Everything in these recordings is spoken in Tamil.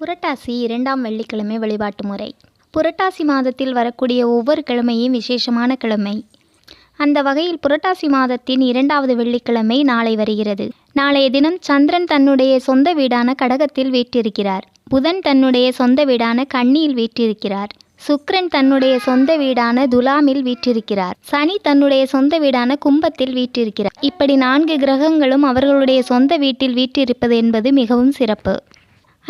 புரட்டாசி இரண்டாம் வெள்ளிக்கிழமை வழிபாட்டு முறை. புரட்டாசி மாதத்தில் வரக்கூடிய ஒவ்வொரு கிழமையும் விசேஷமான கிழமை. அந்த வகையில் புரட்டாசி மாதத்தின் இரண்டாவது வெள்ளிக்கிழமை நாளை வருகிறது. நாளைய தினம் சந்திரன் தன்னுடைய சொந்த வீடான கடகத்தில் வீற்றிருக்கிறார். புதன் தன்னுடைய சொந்த வீடான கன்னியில் வீற்றிருக்கிறார். சுக்ரன் தன்னுடைய சொந்த வீடான துலாமில் வீற்றிருக்கிறார். சனி தன்னுடைய சொந்த வீடான கும்பத்தில் வீற்றிருக்கிறார். இப்படி நான்கு கிரகங்களும் அவர்களுடைய சொந்த வீட்டில் வீற்றிருப்பது என்பது மிகவும் சிறப்பு.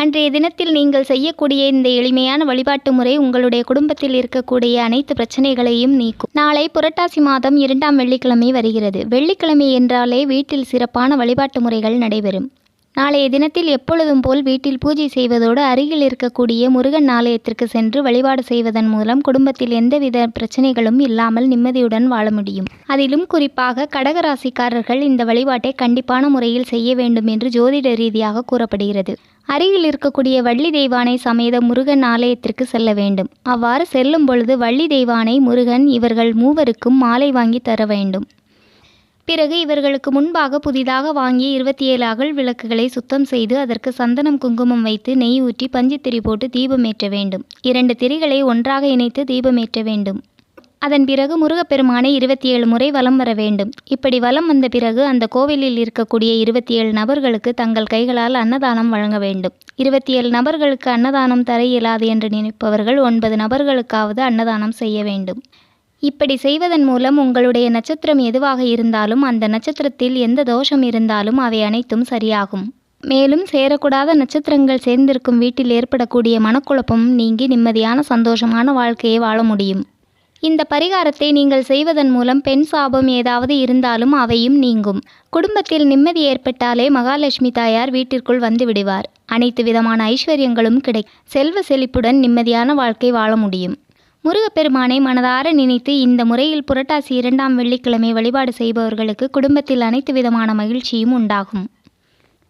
அன்றைய தினத்தில் நீங்கள் செய்யக்கூடிய இந்த எளிமையான வழிபாட்டு முறை உங்களுடைய குடும்பத்தில் இருக்கக்கூடிய அனைத்து பிரச்சனைகளையும் நீக்கும். நாளை புரட்டாசி மாதம் இரண்டாம் வெள்ளிக்கிழமை வருகிறது. வெள்ளிக்கிழமை என்றாலே வீட்டில் சிறப்பான வழிபாட்டு முறைகள் நடைபெறும். நாளைய தினத்தில் எப்பொழுதும் போல் வீட்டில் பூஜை செய்வதோடு அருகில் இருக்கக்கூடிய முருகன் ஆலயத்திற்கு சென்று வழிபாடு செய்வதன் மூலம் குடும்பத்தில் எந்தவித பிரச்சனைகளும் இல்லாமல் நிம்மதியுடன் வாழ முடியும். அதிலும் குறிப்பாக கடகராசிக்காரர்கள் இந்த வழிபாட்டை கண்டிப்பான முறையில் செய்ய வேண்டும் என்று ஜோதிட ரீதியாக கூறப்படுகிறது. அருகில் இருக்கக்கூடிய வள்ளி தெய்வானை சமேத முருகன் ஆலயத்திற்கு செல்ல வேண்டும். அவ்வாறு செல்லும் பொழுது வள்ளி தெய்வானை முருகன் இவர்கள் மூவருக்கும் மாலை வாங்கி தர வேண்டும். பிறகு இவர்களுக்கு முன்பாக புதிதாக வாங்கிய இருபத்தி ஏழு அகல் விளக்குகளை சுத்தம் செய்து அதற்கு சந்தனம் குங்குமம் வைத்து நெய் ஊற்றி பஞ்சு போட்டு தீபமேற்ற வேண்டும். இரண்டு திரிகளை ஒன்றாக இணைத்து தீபமேற்ற வேண்டும். அதன் பிறகு முருகப்பெருமானை இருபத்தி ஏழு முறை வலம் வர வேண்டும். இப்படி வலம் வந்த பிறகு அந்த கோவிலில் இருக்கக்கூடிய இருபத்தி ஏழு நபர்களுக்கு தங்கள் கைகளால் அன்னதானம் வழங்க வேண்டும். இருபத்தி ஏழு நபர்களுக்கு அன்னதானம் தர இயலாது என்று நினைப்பவர்கள் ஒன்பது நபர்களுக்காவது அன்னதானம் செய்ய வேண்டும். இப்படி செய்வதன் மூலம் உங்களுடைய நட்சத்திரம் எதுவாக இருந்தாலும் அந்த நட்சத்திரத்தில் எந்த தோஷம் இருந்தாலும் அவை அனைத்தும் சரியாகும். மேலும் சேரக்கூடாத நட்சத்திரங்கள் சேர்ந்திருக்கும் வீட்டில் ஏற்படக்கூடிய மனக்குழப்பம் நீங்கி நிம்மதியான சந்தோஷமான வாழ்க்கையை வாழ முடியும். இந்த பரிகாரத்தை நீங்கள் செய்வதன் மூலம் பெண் சாபம் ஏதாவது இருந்தாலும் அவையும் நீங்கும். குடும்பத்தில் நிம்மதி ஏற்பட்டாலே மகாலட்சுமி தாயார் வீட்டிற்குள் வந்து விடுவார். அனைத்து விதமான ஐஸ்வர்யங்களும் கிடை செல்வ செழிப்புடன் நிம்மதியான வாழ்க்கை வாழ முடியும். முருகப்பெருமானை மனதார நினைத்து இந்த முறையில் புரட்டாசி இரண்டாம் வெள்ளிக்கிழமை வழிபாடு செய்பவர்களுக்கு குடும்பத்தில் அனைத்து விதமான மகிழ்ச்சியும் உண்டாகும்.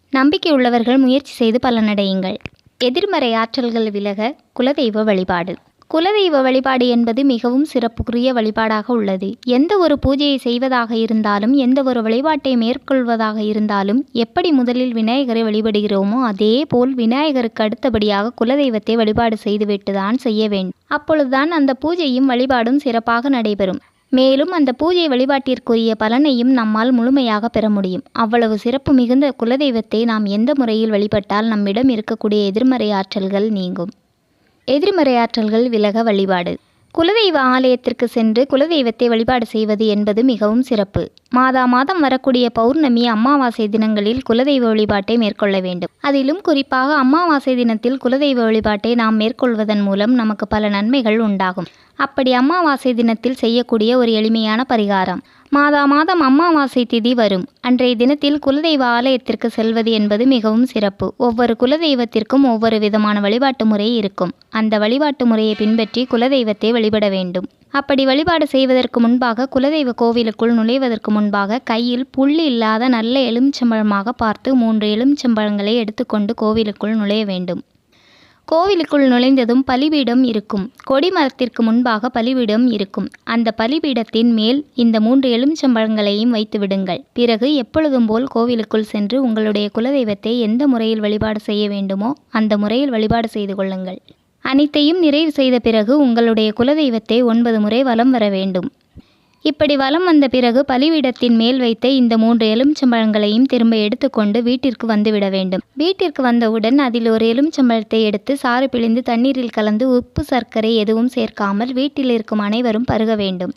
நம்பிக்கை உள்ளவர்கள் முயற்சி செய்து பலனடையுங்கள். எதிர்மறை ஆற்றல்கள் விலக குலதெய்வ வழிபாடு. குலதெய்வ வழிபாடு என்பது மிகவும் சிறப்புக்குரிய வழிபாடாக உள்ளது. எந்த ஒரு பூஜையை செய்வதாக இருந்தாலும் எந்த ஒரு வழிபாட்டை மேற்கொள்வதாக இருந்தாலும் எப்படி முதலில் விநாயகரை வழிபடுகிறோமோ அதே போல் விநாயகருக்கு அடுத்தபடியாக குலதெய்வத்தை வழிபாடு செய்துவிட்டு தான் செய்ய வேண்டும். அப்பொழுதுதான் அந்த பூஜையும் வழிபாடும் சிறப்பாக நடைபெறும். மேலும் அந்த பூஜை வழிபாட்டிற்குரிய பலனையும் நம்மால் முழுமையாக பெற முடியும். அவ்வளவு சிறப்பு மிகுந்த குலதெய்வத்தை நாம் எந்த முறையில் வழிபட்டால் நம்மிடம் இருக்கக்கூடிய எதிர்மறை ஆற்றல்கள் நீங்கும். எதிர்மறையாற்றல்கள் விலக வழிபாடு. குலதெய்வ ஆலயத்திற்கு சென்று குலதெய்வத்தை வழிபாடு செய்வது என்பது மிகவும் சிறப்பு. மாதா மாதம் வரக்கூடிய பௌர்ணமி அமாவாசை தினங்களில் குலதெய்வ வழிபாட்டை மேற்கொள்ள வேண்டும். அதிலும் குறிப்பாக அமாவாசை தினத்தில் குலதெய்வ வழிபாட்டை நாம் மேற்கொள்வதன் மூலம் நமக்கு பல நன்மைகள் உண்டாகும். அப்படி அமாவாசை தினத்தில் செய்யக்கூடிய ஒரு எளிமையான பரிகாரம். மாதா மாதம் அமாவாசை திதி வரும். அன்றைய தினத்தில் குலதெய்வ ஆலயத்திற்கு செல்வது என்பது மிகவும் சிறப்பு. ஒவ்வொரு குலதெய்வத்திற்கும் ஒவ்வொரு விதமான வழிபாட்டு முறை இருக்கும். அந்த வழிபாட்டு முறையை பின்பற்றி குலதெய்வத்தை வழிபட வேண்டும். அப்படி வழிபாடு செய்வதற்கு முன்பாக குலதெய்வ கோவிலுக்குள் நுழைவதற்கு முன்பாக கையில் புள்ளி இல்லாத நல்ல எலுமிச்சம்பழமாக பார்த்து மூன்று எலுமிச்சம்பழங்களை எடுத்துக்கொண்டு கோவிலுக்குள் நுழைய வேண்டும். கோவிலுக்குள் நுழைந்ததும் பலிபீடம் இருக்கும். கொடிமரத்திற்கு முன்பாக பலிபீடம் இருக்கும். அந்த பலிபீடத்தின் மேல் இந்த மூன்று எலுமிச்சம்பழங்களையும் வைத்து விடுங்கள். பிறகு எப்பொழுதும் போல் கோவிலுக்குள் சென்று உங்களுடைய குலதெய்வத்தை எந்த முறையில் வழிபாடு செய்ய வேண்டுமோ அந்த முறையில் வழிபாடு செய்து கொள்ளுங்கள். அனைத்தையும் நிறைவு செய்த பிறகு உங்களுடைய குலதெய்வத்தை ஒன்பது முறை வலம் வர வேண்டும். இப்படி வலம் வந்த பிறகு பலிவிடத்தின் மேல் வைத்த இந்த மூன்று எலுமிச்சம்பழங்களையும் திரும்ப எடுத்துக்கொண்டு வீட்டிற்கு வந்துவிட வேண்டும். வீட்டிற்கு வந்தவுடன் அதில் ஒரு எலுமிச்சம்பழத்தை எடுத்து சாறு பிழிந்து தண்ணீரில் கலந்து உப்பு சர்க்கரை எதுவும் சேர்க்காமல் வீட்டில் இருக்கும் அனைவரும் பருக வேண்டும்.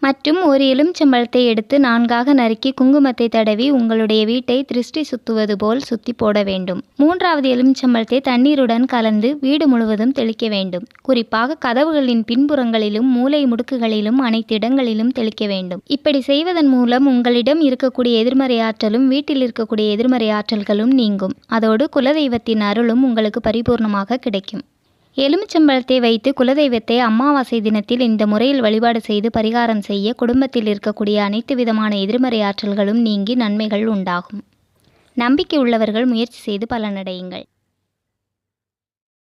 மற்றும் ஒரு எலுமிச்சம்பழத்தை எடுத்து நான்காக நறுக்கி குங்குமத்தை தடவி உங்களுடைய வீட்டை திருஷ்டி சுத்துவது போல் சுத்தி போட வேண்டும். மூன்றாவது எலுமிச்சம்பழத்தை தண்ணீருடன் கலந்து வீடு முழுவதும் தெளிக்க வேண்டும். குறிப்பாக கதவுகளின் பின்புறங்களிலும் மூலை முடுக்குகளிலும் அனைத்து இடங்களிலும் தெளிக்க வேண்டும். இப்படி செய்வதன் மூலம் உங்களிடம் இருக்கக்கூடிய எதிர்மறை ஆற்றலும் வீட்டில் இருக்கக்கூடிய எதிர்மறை ஆற்றல்களும் நீங்கும். அதோடு குலதெய்வத்தின் அருளும் உங்களுக்கு பரிபூர்ணமாக கிடைக்கும். எலுமிச்சம்பழத்தை வைத்து குலதெய்வத்தை அமாவாசை தினத்தில் இந்த முறையில் வழிபாடு செய்து பரிகாரம் செய்ய குடும்பத்தில் இருக்கக்கூடிய அனைத்து விதமான எதிர்மறை ஆற்றல்களும் நீங்கி நன்மைகள் உண்டாகும். நம்பிக்கை உள்ளவர்கள் முயற்சி செய்து பலனடையுங்கள்.